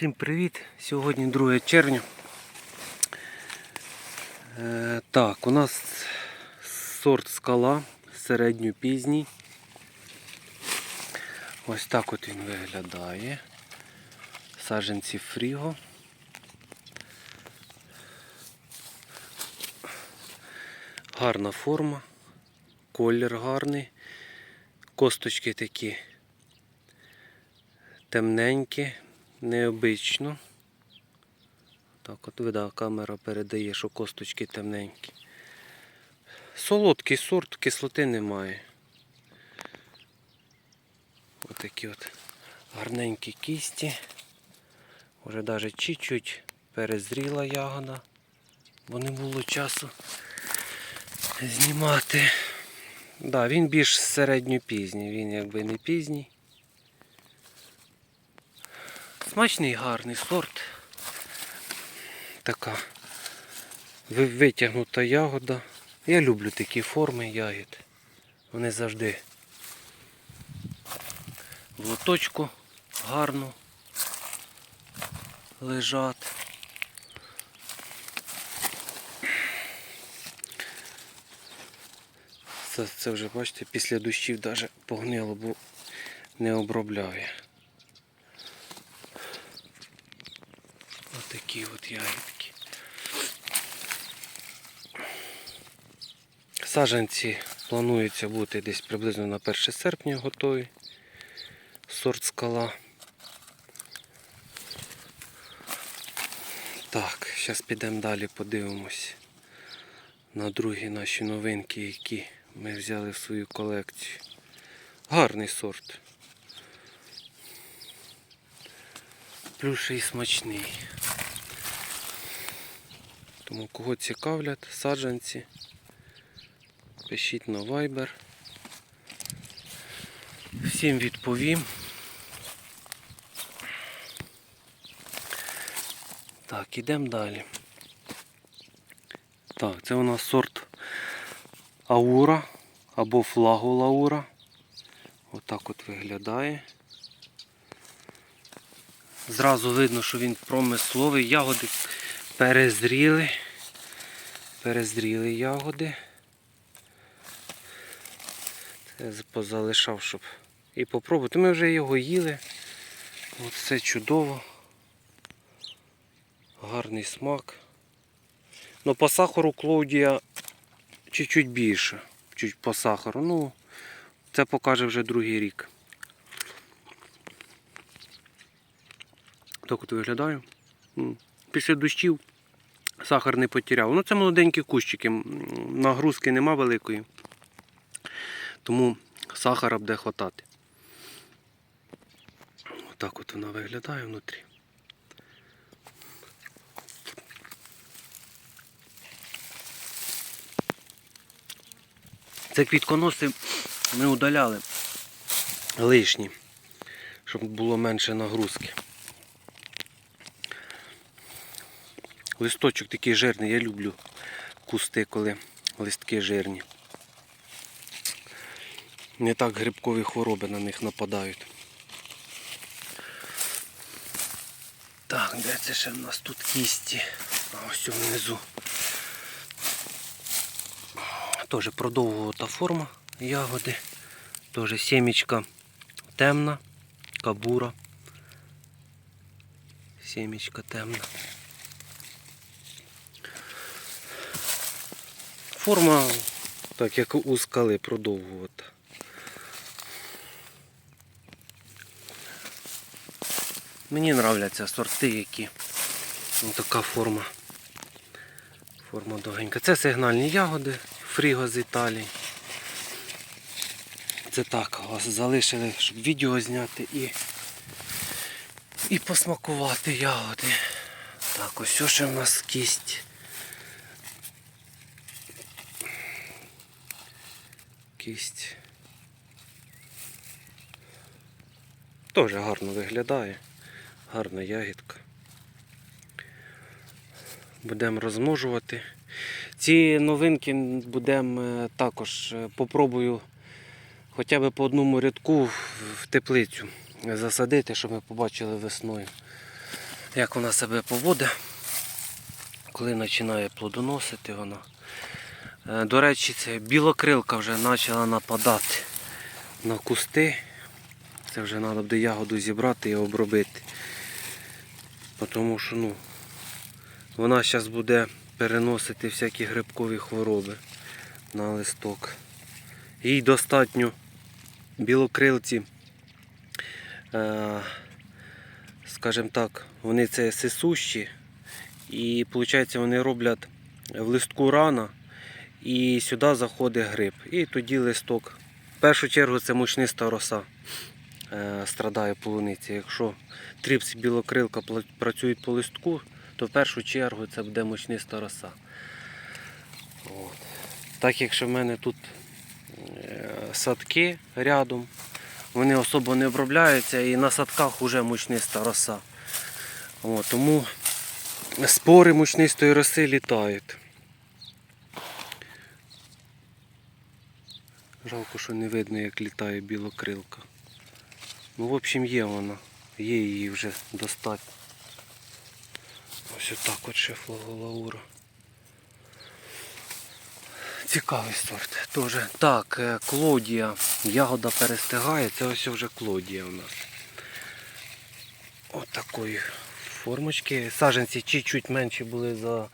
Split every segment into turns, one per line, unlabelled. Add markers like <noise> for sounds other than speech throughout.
Всім привіт! Сьогодні 2 червня. Е, так, у нас сорт скала середньопізній. Ось так от він виглядає. Саджанці фріго. Гарна форма, колір гарний, косточки такі темненькі, необично. Так, от вида камера передає, що косточки темненькі. Солодкий сорт, кислоти немає. Отакі от гарненькі кісті. Уже навіть чуть-чуть перезріла ягода, бо не було часу знімати. Да, він більш середньопізній, він якби не пізній. Смачний гарний сорт. Така витягнута ягода. Я люблю такі форми ягід. Вони завжди в лоточку гарно лежать. Це, це вже, бачите, після дощів навіть погнило, бо не обробляє. Отакі от ягідки. Саджанці планується бути десь приблизно на 1 серпня готові. Сорт скала. Так, зараз підемо далі, подивимось на другі наші новинки, які ми взяли в свою колекцію. Гарний сорт. Плюс ще смачний. Тому кого цікавлять саджанці, пишіть на Viber. Всім відповім. Так, ідемо далі. Так, це у нас сорт Аура або флагу Лаура. Отак от виглядає. Зразу видно, що він промисловий. Ягоди перезріли. Перезріли ягоди. Це позалишав, щоб і попробувати. Ми вже його їли. От все чудово. Гарний смак. Ну по сахару Клоудія чуть-чуть більше. Чуть по сахару. Ну, це покаже вже другий рік. Так от виглядаю. Після дощів сахар не потеряв. Ну це молоденькі кущики, нагрузки нема великої. Тому сахара буде хватати. Отак от вона виглядає внутрі. Це квітконоси ми удаляли лишні, щоб було менше нагрузки. Листочок такий жирний, я люблю кусти, коли листки жирні. Не так грибкові хвороби на них нападають. Так, де це ще в нас тут кісті? Ось внизу. Теж продовгувата форма ягоди. Теж сімечка темна, кабура. Сімечка темна. Форма, так як у скали, продовгувата. Мені нравляться сорти, які ну, така форма. Форма довгенька. Це сигнальні ягоди, фріго з Італії. Це так, вас залишили, щоб відео зняти і, і посмакувати ягоди. Так, ось ще в нас кість. Кість. Теж гарно виглядає. Гарна ягідка. Будемо розмножувати. Ці новинки будемо е, також е, попробую хоча б по одному рядку в- теплицю засадити, щоб ми побачили весною. як вона себе поводить, коли починає плодоносити вона. Е, До речі, це білокрилка вже почала нападати на кусти. Це вже треба буде ягоду зібрати і обробити. Тому що ну, вона зараз буде переносити всякі грибкові хвороби на листок. Їй достатньо білокрилці, е, скажімо так, вони це сисущі. І виходить, вони роблять в листку рана і сюди заходить гриб. І тоді листок. В першу чергу це мучниста роса е, страдає полуниця. Якщо тріпс і білокрилка працюють по листку, то в першу чергу це буде мучниста роса. От. Так якщо в мене тут е, садки рядом, вони особо не обробляються і на садках вже мучниста роса. От, тому спори мучнистої роси літають. Жалко, що не видно, як літає білокрилка. Ну, в общем, є вона. Є її вже достатньо. Ось отак от шефлоголаура. Цікавий сорт. Тоже. Так, е, Клодія. Ягода перестигає. Це ось вже Клодія у нас. От такої формочки. Саженці чуть-чуть менші були за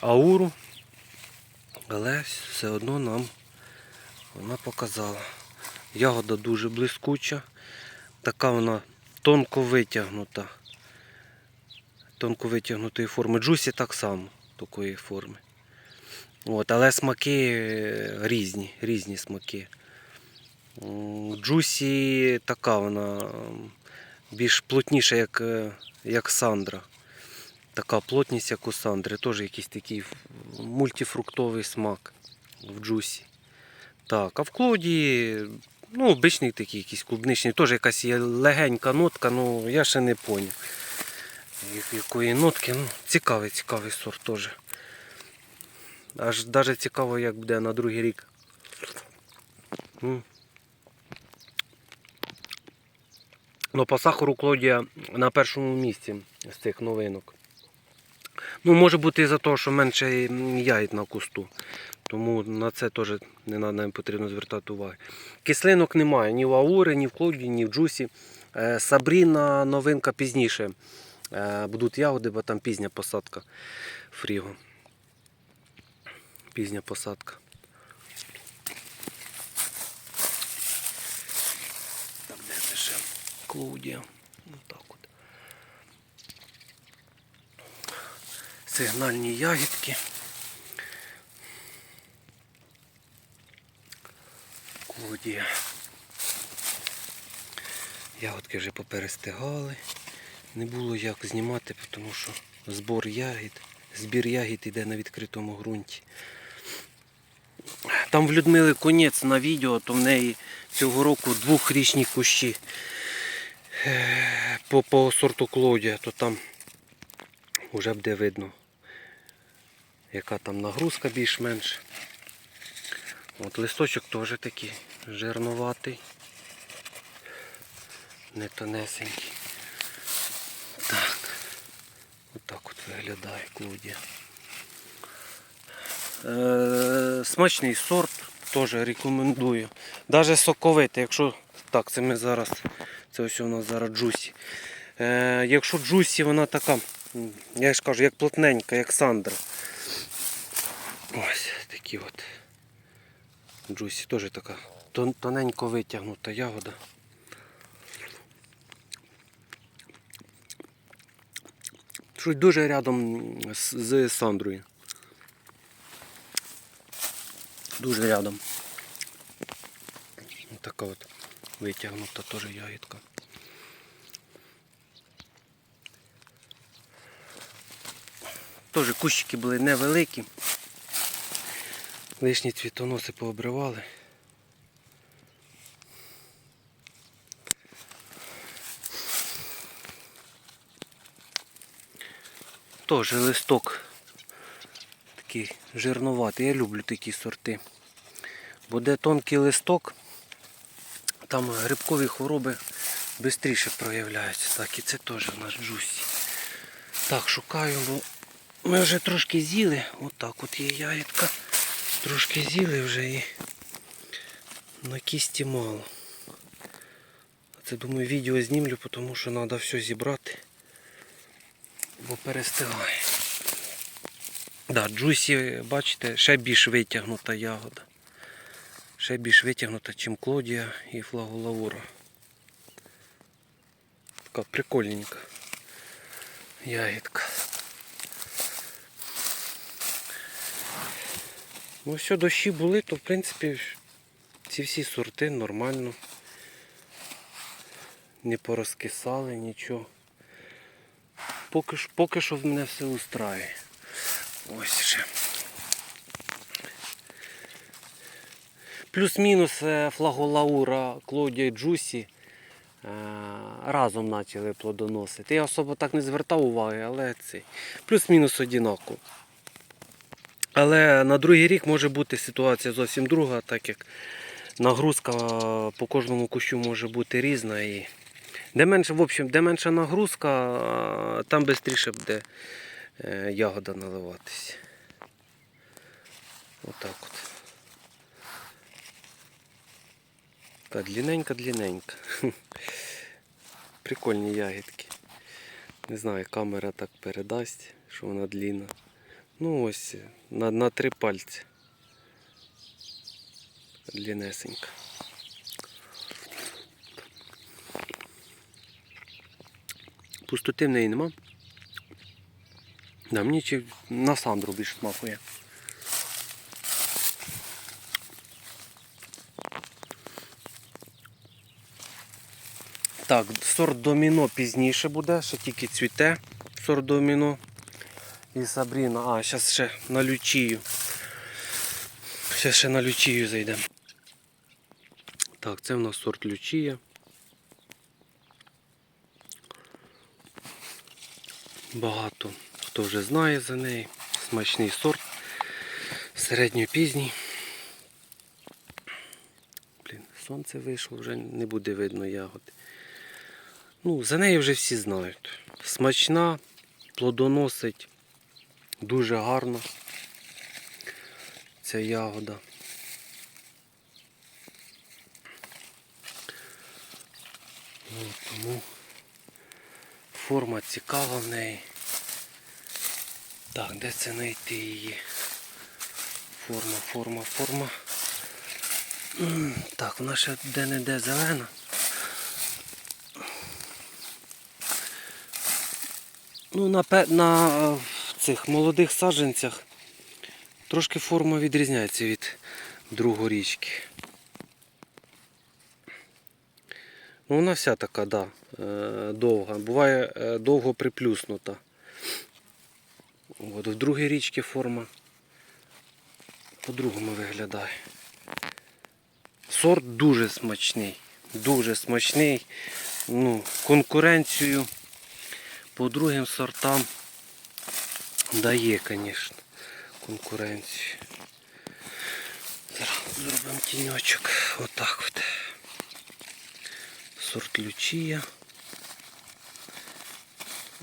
ауру. Але все одно нам вона показала. Ягода дуже блискуча. Така вона тонко витягнута. Тонко витягнутої форми. Джусі так само такої форми. От, але смаки е, різні, різні смаки. Джусі така вона більш плотніша, як, е, як Сандра. Така плотність, як у Сандри. Теж якийсь такий мультифруктовий смак в джусі. Так, а в клоді, ну, обичний такий якийсь клубничний, теж якась є легенька нотка, ну я ще не поняв. Якої нотки, ну, цікавий, цікавий сорт теж. Аж навіть цікаво, як буде на другий рік. Ну, по сахару Клодія на першому місці з цих новинок. Ну, може бути і за те, що менше ягід на кусту. Тому на це теж не нам потрібно звертати увагу. Кислинок немає ні в аури, ні в клоді, ні в джусі. Е, Сабріна новинка пізніше. Е, Будуть ягоди, бо там пізня посадка фріго. Пізня посадка. Так, де це ще? Клоудія. Так от. Сигнальні ягідки. Клодія. Ягодки вже поперестигали. Не було як знімати, тому що збор ягід, збір ягід йде на відкритому ґрунті. Там в Людмили конець на відео, то в неї цього року двохрічні кущі е, по, по сорту Клодія, то там вже буде видно, яка там нагрузка більш-менш. От листочок теж такий жирноватий, не тонесенький. Так, отак от виглядає Клодія. Е, смачний сорт, теж рекомендую. Навіть соковитий, якщо так, це ми зараз, це ось у нас зараз джусі. Е, якщо джусі, вона така, я ж кажу, як плотненька, як сандра. Ось такі от. Джусі теж така тоненько витягнута ягода. Щось дуже рядом з, Сандрою. Дуже рядом. Така от витягнута теж ягідка. Теж кущики були невеликі. Лишні цвітоноси пообривали. Теж листок такий жирнуватий. Я люблю такі сорти. Бо де тонкий листок, там грибкові хвороби швидше проявляються. Так, і це теж у нас джусі. Так, шукаю, бо ми вже трошки з'їли. Отак от є ягідка. Трошки з'їли вже і на кісті мало. Це думаю відео знімлю, тому що треба все зібрати, бо перестигає. Да, джусі, бачите, ще більш витягнута ягода. Ще більш витягнута, ніж Клодія і флаголавура. Така прикольненька ягідка. Ну, все, дощі були, то в принципі ці всі сорти нормально. Не порозкисали нічого. Поки, ж- поки що в мене все устраює. Ось ще. Плюс-мінус е, флаголаура, Клодія Джусі е, разом почали плодоносити. Я особо так не звертав уваги, але цей. Плюс-мінус однаково. Але на другий рік може бути ситуація зовсім друга, так як нагрузка по кожному кущу може бути різна. І де менше, в общем, де менша нагрузка, там швидше буде е, ягода наливатись. Отак от. Така длинненька-длинненька. <laughs> Прикольні ягідки. Не знаю, камера так передасть, що вона длінна. Ну ось на, на три пальці. Длінесенька. Пустоти в неї нема. Да, мені чи на сандру більше смакує. Так, сорт доміно пізніше буде, ще тільки цвіте. Сорт доміно. І Сабріна. А, зараз ще на лючію. Зараз ще на лючію зайдемо. Так, це в нас сорт лючія. Багато хто вже знає за неї. Смачний сорт. Середньопізній. Блін, сонце вийшло, вже не буде видно ягоди. Ну, за неї вже всі знають. Смачна, плодоносить дуже гарно. Ця ягода. Ну, тому форма цікава в неї. Так, де це знайти її? Форма, форма, форма. Так, вона ще де-не-де зелена. Ну, на, на е, цих молодих саджанцях трошки форма відрізняється від другорічки. Ну, вона вся така, да, е, довга. Буває е, довго приплюснута. От, в другій річці форма по-другому виглядає. Сорт дуже смачний. Дуже смачний. Ну, конкуренцію по другим сортам дає, звісно, конкуренцію. Зараз зробимо тіньочок. Отак от. Сорт лючія.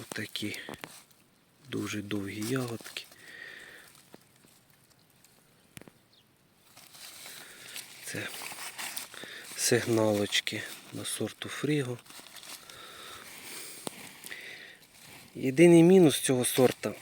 Отакі дуже довгі ягодки. Це сигналочки на сорту Фріго. Єдиний мінус цього сорта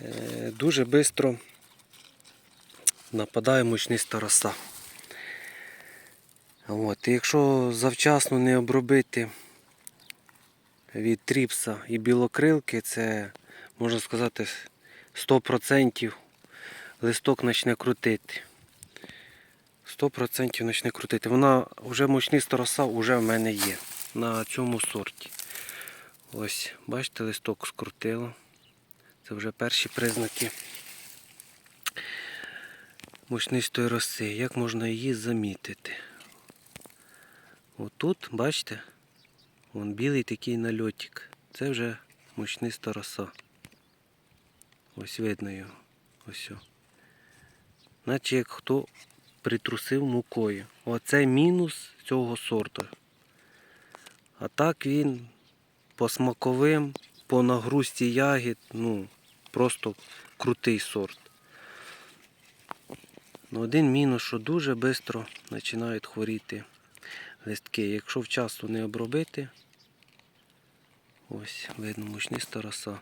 е, дуже швидко нападає мучниста роса. От, і якщо завчасно не обробити від тріпса і білокрилки, це можна сказати 100% листок почне крутити. 100% почне крутити. Вона вже мучниста роса вже в мене є на цьому сорті. Ось, бачите, листок скрутило. Це вже перші признаки мучнистої роси. Як можна її замітити? Отут, бачите, вон білий такий нальотик. Це вже мучниста роса. Ось видно його. Ось. Наче як хто притрусив мукою. Оце мінус цього сорту. А так він по смаковим, по нагрузці ягід, ну, просто крутий сорт. Ну, один мінус, що дуже швидко починають хворіти листки. Якщо вчасно не обробити, ось видно мучниста роса.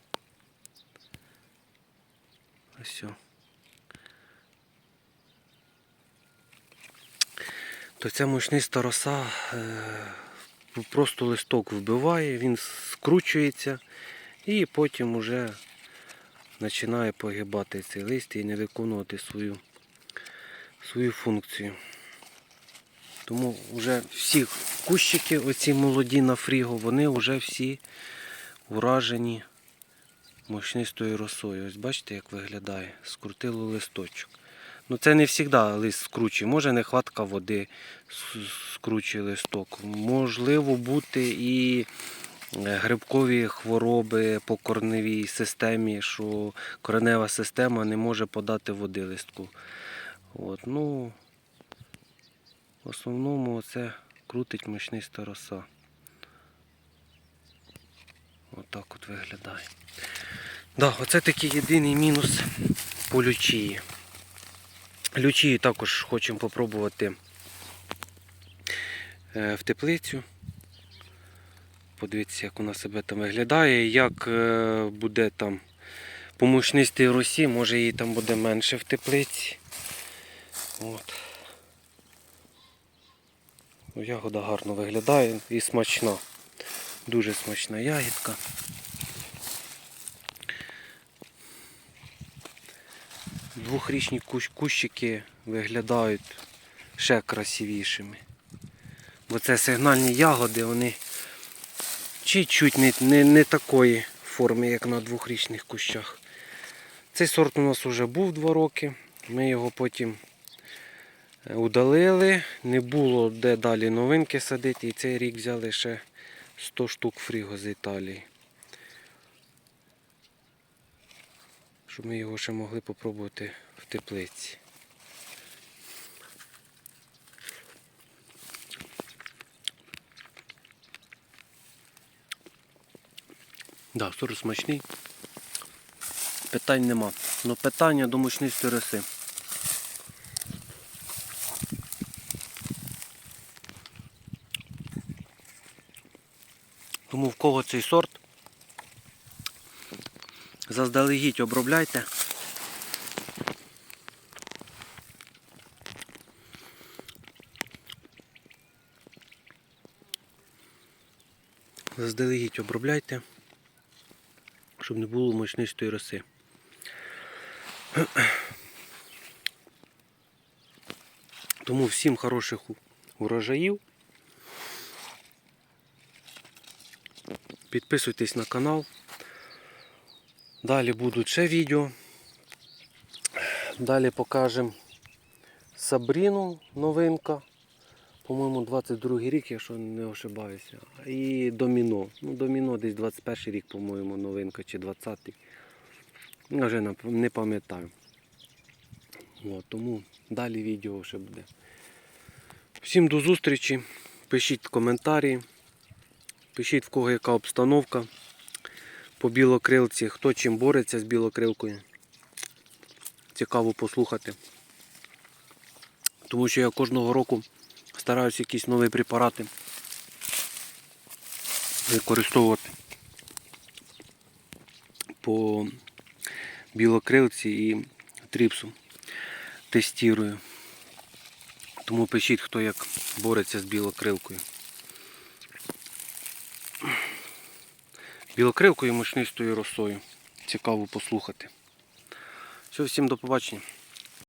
Ось. То ця мучниста роса е, просто листок вбиває, він скручується і потім уже починає погибати цей лист і не виконувати свою, свою функцію. Тому вже всі кущики, оці молоді на фріго, вони вже всі уражені мощнистою росою. Ось бачите, як виглядає. Скрутило листочок. Ну це не завжди лист скручує. Може нехватка води скручує листок. Можливо бути і е, грибкові хвороби по корневій системі, що коренева система не може подати води листку. От, ну, в основному це крутить мощниста роса. Отак от виглядає. Да, оце такий єдиний мінус по лючії. Лючію також хочемо попробувати е, в теплицю. Подивіться, як вона себе там виглядає, як е, буде там по мощнистій росі, може її там буде менше в теплиці. От. Ну, Ягода гарно виглядає і смачна. Дуже смачна ягідка. Двохрічні кущ- кущики виглядають ще красивішими. Бо це сигнальні ягоди, вони чуть-чуть не, не, не такої форми, як на двохрічних кущах. Цей сорт у нас вже був два роки. Ми його потім удалили. Не було де далі новинки садити. І цей рік взяли ще 100 штук фріго з Італії. Щоб ми його ще могли попробувати в теплиці. Да, сорт смачний. Питань нема. Ну питання до мучнистої роси. Тому в кого цей сорт, заздалегідь обробляйте. Заздалегідь обробляйте, щоб не було мощнистої роси. Тому всім хороших урожаїв. Підписуйтесь на канал. Далі будуть ще відео. Далі покажемо Сабріну новинка. По-моєму, 22 рік, якщо не ошибаюся. І Доміно. Ну, Доміно десь 21 рік, по-моєму, новинка чи 20-й. Я вже не пам'ятаю. Тому далі відео ще буде. Всім до зустрічі. Пишіть коментарі. Пишіть в кого яка обстановка по білокрилці, хто чим бореться з білокрилкою. Цікаво послухати. Тому що я кожного року стараюся якісь нові препарати використовувати по білокрилці і тріпсу. Тестірую. Тому пишіть, хто як бореться з білокрилкою. Білокрилкою мучнистою росою. Цікаво послухати. Все, всім до побачення.